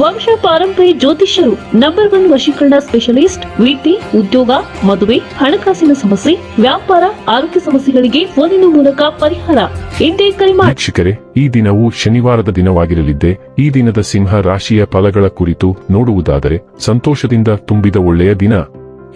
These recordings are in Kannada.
ವಂಶ ಪಾರಂಪರ್ಯ ಜ್ಯೋತಿಷ್ಯರು ನಂಬರ್ ಒನ್ ವಶೀಕರಣ ಸ್ಪೆಷಲಿಸ್ಟ್ ವೃತ್ತಿ ಉದ್ಯೋಗ, ಮದುವೆ, ಹಣಕಾಸಿನ ಸಮಸ್ಯೆ, ವ್ಯಾಪಾರ, ಆರೋಗ್ಯ ಸಮಸ್ಯೆಗಳಿಗೆ ಫೋನಿನ ಮೂಲಕ ಪರಿಹಾರ. ಇಂದೇ ಕರೆ ಮಾಡಿ ಈ ದಿನವು ಶನಿವಾರದ ದಿನವಾಗಿರಲಿದ್ದೆ, ಈ ದಿನದ ಸಿಂಹ ರಾಶಿಯ ಫಲಗಳ ಕುರಿತು ನೋಡುವುದಾದರೆ, ಸಂತೋಷದಿಂದ ತುಂಬಿದ ಒಳ್ಳೆಯ ದಿನ.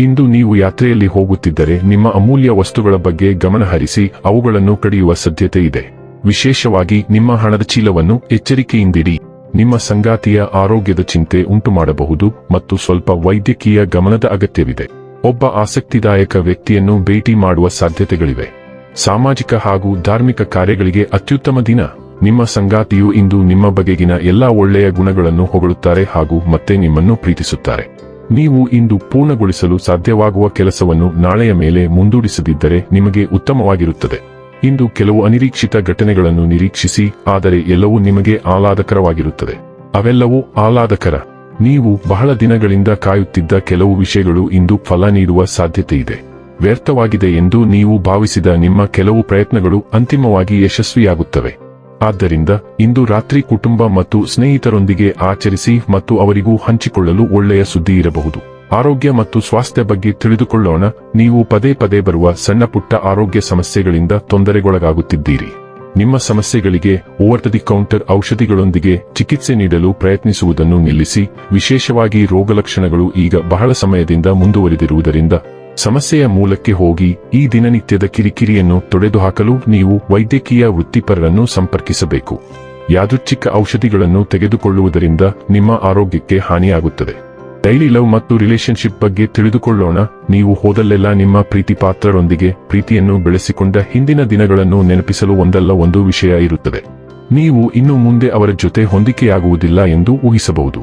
ಇಂದು ನೀವು ಯಾತ್ರೆಯಲ್ಲಿ ಹೋಗುತ್ತಿದ್ದರೆ, ನಿಮ್ಮ ಅಮೂಲ್ಯ ವಸ್ತುಗಳ ಬಗ್ಗೆ ಗಮನಹರಿಸಿ, ಅವುಗಳನ್ನು ಕಡಿಯುವ ಸಾಧ್ಯತೆ ಇದೆ. ವಿಶೇಷವಾಗಿ ನಿಮ್ಮ ಹಣದ ಚೀಲವನ್ನು ಎಚ್ಚರಿಕೆಯಿಂದಿಡಿ. ನಿಮ್ಮ ಸಂಗಾತಿಯ ಆರೋಗ್ಯದ ಚಿಂತೆ ಉಂಟುಮಾಡಬಹುದು ಮತ್ತು ಸ್ವಲ್ಪ ವೈದ್ಯಕೀಯ ಗಮನದ ಅಗತ್ಯವಿದೆ. ಒಬ್ಬ ಆಸಕ್ತಿದಾಯಕ ವ್ಯಕ್ತಿಯನ್ನು ಭೇಟಿ ಮಾಡುವ ಸಾಧ್ಯತೆಗಳಿವೆ. ಸಾಮಾಜಿಕ ಹಾಗೂ ಧಾರ್ಮಿಕ ಕಾರ್ಯಗಳಿಗೆ ಅತ್ಯುತ್ತಮ ದಿನ. ನಿಮ್ಮ ಸಂಗಾತಿಯು ಇಂದು ನಿಮ್ಮ ಬಗೆಗಿನ ಎಲ್ಲಾ ಒಳ್ಳೆಯ ಗುಣಗಳನ್ನು ಹೊಗಳುತ್ತಾರೆ ಹಾಗೂ ಮತ್ತೆ ನಿಮ್ಮನ್ನು ಪ್ರೀತಿಸುತ್ತಾರೆ. ನೀವು ಇಂದು ಪೂರ್ಣಗೊಳಿಸಲು ಸಾಧ್ಯವಾಗುವ ಕೆಲಸವನ್ನು ನಾಳೆಯ ಮೇಲೆ ಮುಂದೂಡಿಸದಿದ್ದರೆ ನಿಮಗೆ ಉತ್ತಮವಾಗಿರುತ್ತದೆ. ಇಂದು ಕೆಲವು ಅನಿರೀಕ್ಷಿತ ಘಟನೆಗಳನ್ನು ನಿರೀಕ್ಷಿಸಿ, ಆದರೆ ಎಲ್ಲವೂ ನಿಮಗೆ ಆಹ್ಲಾದಕರವಾಗಿರುತ್ತದೆ. ಅವೆಲ್ಲವೂ ಆಹ್ಲಾದಕರ. ನೀವು ಬಹಳ ದಿನಗಳಿಂದ ಕಾಯುತ್ತಿದ್ದ ಕೆಲವು ವಿಷಯಗಳು ಇಂದು ಫಲ ನೀಡುವ ಸಾಧ್ಯತೆ ಇದೆ ವ್ಯರ್ಥವಾಗಿದೆ ಎಂದು ನೀವು ಭಾವಿಸಿದ ನಿಮ್ಮ ಕೆಲವು ಪ್ರಯತ್ನಗಳು ಅಂತಿಮವಾಗಿ ಯಶಸ್ವಿಯಾಗುತ್ತವೆ. ಆದ್ದರಿಂದ, ಇಂದು ರಾತ್ರಿ ಕುಟುಂಬ ಮತ್ತು ಸ್ನೇಹಿತರೊಂದಿಗೆ ಆಚರಿಸಿ ಮತ್ತು ಅವರಿಗೂ ಹಂಚಿಕೊಳ್ಳಲು ಒಳ್ಳೆಯ ಸುದ್ದಿ ಇರಬಹುದು. ಆರೋಗ್ಯ ಮತ್ತು ಸ್ವಾಸ್ಥ್ಯ ಬಗ್ಗೆ ತಿಳಿದುಕೊಳ್ಳೋಣ. ನೀವು ಪದೇ ಪದೇ ಬರುವ ಸಣ್ಣ ಪುಟ್ಟ ಆರೋಗ್ಯ ಸಮಸ್ಯೆಗಳಿಂದ ತೊಂದರೆಗೊಳಗಾಗುತ್ತಿದ್ದೀರಿ. ನಿಮ್ಮ ಸಮಸ್ಯೆಗಳಿಗೆ ಓವರ್ ದಿ ಕೌಂಟರ್ ಔಷಧಿಗಳೊಂದಿಗೆ ಚಿಕಿತ್ಸೆ ನೀಡಲು ಪ್ರಯತ್ನಿಸುವುದನ್ನು ನಿಲ್ಲಿಸಿ. ವಿಶೇಷವಾಗಿ ರೋಗಲಕ್ಷಣಗಳು ಈಗ ಬಹಳ ಸಮಯದಿಂದ ಮುಂದುವರಿದಿರುವುದರಿಂದ ಸಮಸ್ಯೆಯ ಮೂಲಕ್ಕೆ ಹೋಗಿ ಈ ದಿನನಿತ್ಯದ ಕಿರಿಕಿರಿಯನ್ನು ತೊಡೆದುಹಾಕಲು ನೀವು ವೈದ್ಯಕೀಯ ವೃತ್ತಿಪರರನ್ನು ಸಂಪರ್ಕಿಸಬೇಕು. ಯಾದೃಚ್ಛಿಕ ಔಷಧಿಗಳನ್ನು ತೆಗೆದುಕೊಳ್ಳುವುದರಿಂದ ನಿಮ್ಮ ಆರೋಗ್ಯಕ್ಕೆ ಹಾನಿಯಾಗುತ್ತದೆ. ಡೈಲಿ ಲವ್ ಮತ್ತು ರಿಲೇಶನ್ಶಿಪ್ ಬಗ್ಗೆ ತಿಳಿದುಕೊಳ್ಳೋಣ. ನೀವು ಹೋದಲ್ಲೆಲ್ಲ ನಿಮ್ಮ ಪ್ರೀತಿ ಪಾತ್ರರೊಂದಿಗೆ ಪ್ರೀತಿಯನ್ನು ಬೆಳೆಸಿಕೊಂಡ ಹಿಂದಿನ ದಿನಗಳನ್ನು ನೆನಪಿಸಲು ಒಂದಲ್ಲ, ಒಂದು ವಿಷಯ ಇರುತ್ತದೆ. ನೀವು ಇನ್ನು ಮುಂದೆ ಅವರ ಜೊತೆ ಹೊಂದಿಕೆಯಾಗುವುದಿಲ್ಲ ಎಂದು ಊಹಿಸಬಹುದು.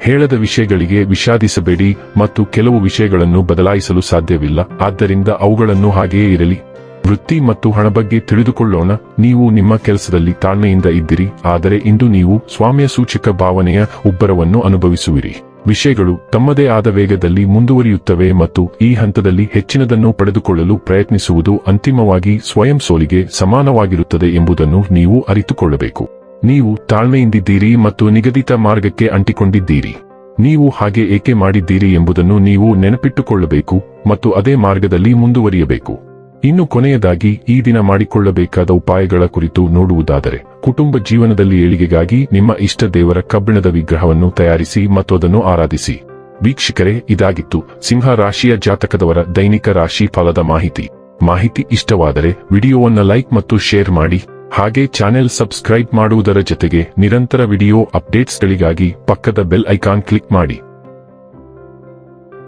ಹೇಳದ ವಿಷಯಗಳಿಗೆ ವಿಷಾದಿಸಬೇಡಿ ಮತ್ತು ಕೆಲವು ವಿಷಯಗಳನ್ನು ಬದಲಾಯಿಸಲು ಸಾಧ್ಯವಿಲ್ಲ. ಆದ್ದರಿಂದ ಅವುಗಳನ್ನು ಹಾಗೆಯೇ ಇರಲಿ. ವೃತ್ತಿ ಮತ್ತು ಹಣ ಬಗ್ಗೆ ತಿಳಿದುಕೊಳ್ಳೋಣ. ನೀವು ನಿಮ್ಮ ಕೆಲಸದಲ್ಲಿ ತಾಳ್ಮೆಯಿಂದ ಇದ್ದಿರಿ. ಆದರೆ ಇಂದು ನೀವು ಸ್ವಾಮ್ಯ ಸೂಚಕ ಭಾವನೆಯ ಉಬ್ಬರವನ್ನು ಅನುಭವಿಸುವಿರಿ. ವಿಷಯಗಳು ತಮ್ಮದೇ ಆದ ವೇಗದಲ್ಲಿ ಮುಂದುವರಿಯುತ್ತವೆ ಮತ್ತು ಈ ಹಂತದಲ್ಲಿ ಹೆಚ್ಚಿನದನ್ನು ಪಡೆದುಕೊಳ್ಳಲು ಪ್ರಯತ್ನಿಸುವುದು ಅಂತಿಮವಾಗಿ ಸ್ವಯಂ ಸೋಲಿಗೆ ಸಮಾನವಾಗಿರುತ್ತದೆ ಎಂಬುದನ್ನು ನೀವು ಅರಿತುಕೊಳ್ಳಬೇಕು. ನೀವು ತಾಳ್ಮೆಯಿಂದಿದ್ದೀರಿ ಮತ್ತು ನಿಗದಿತ ಮಾರ್ಗಕ್ಕೆ ಅಂಟಿಕೊಂಡಿದ್ದೀರಿ. ನೀವು ಹಾಗೆ ಏಕೆ ಮಾಡಿದ್ದೀರಿ ಎಂಬುದನ್ನು ನೀವು ನೆನಪಿಟ್ಟುಕೊಳ್ಳಬೇಕು ಮತ್ತು ಅದೇ ಮಾರ್ಗದಲ್ಲಿ ಮುಂದುವರಿಯಬೇಕು. ಇನ್ನು ಕೊನೆಯದಾಗಿ ಈ ದಿನ ಮಾಡಿಕೊಳ್ಳಬೇಕಾದ ಉಪಾಯಗಳ ಕುರಿತು ನೋಡುವುದಾದರೆ, ಕುಟುಂಬ ಜೀವನದಲ್ಲಿ ಏಳಿಗೆಗಾಗಿ ನಿಮ್ಮ ಇಷ್ಟ ದೇವರ ಕಬ್ಬಿಣದ ವಿಗ್ರಹವನ್ನು ತಯಾರಿಸಿ ಮತ್ತು ಅದನ್ನು ಆರಾಧಿಸಿ. ವೀಕ್ಷಕರೇ, ಇದಾಗಿತ್ತು ಸಿಂಹ ರಾಶಿಯ ಜಾತಕದವರ ದೈನಿಕ ರಾಶಿ ಫಲದ ಮಾಹಿತಿ. ಮಾಹಿತಿ ಇಷ್ಟವಾದರೆ ವಿಡಿಯೋವನ್ನು ಲೈಕ್ ಮತ್ತು ಶೇರ್ ಮಾಡಿ, ಹಾಗೆ ಚಾನೆಲ್ ಸಬ್ಸ್ಕ್ರೈಬ್ ಮಾಡುವುದರ ಜೊತೆಗೆ ನಿರಂತರ ವಿಡಿಯೋ ಅಪ್ಡೇಟ್ಸ್ಗಳಿಗಾಗಿ ಪಕ್ಕದ ಬೆಲ್ ಐಕಾನ್ ಕ್ಲಿಕ್ ಮಾಡಿ.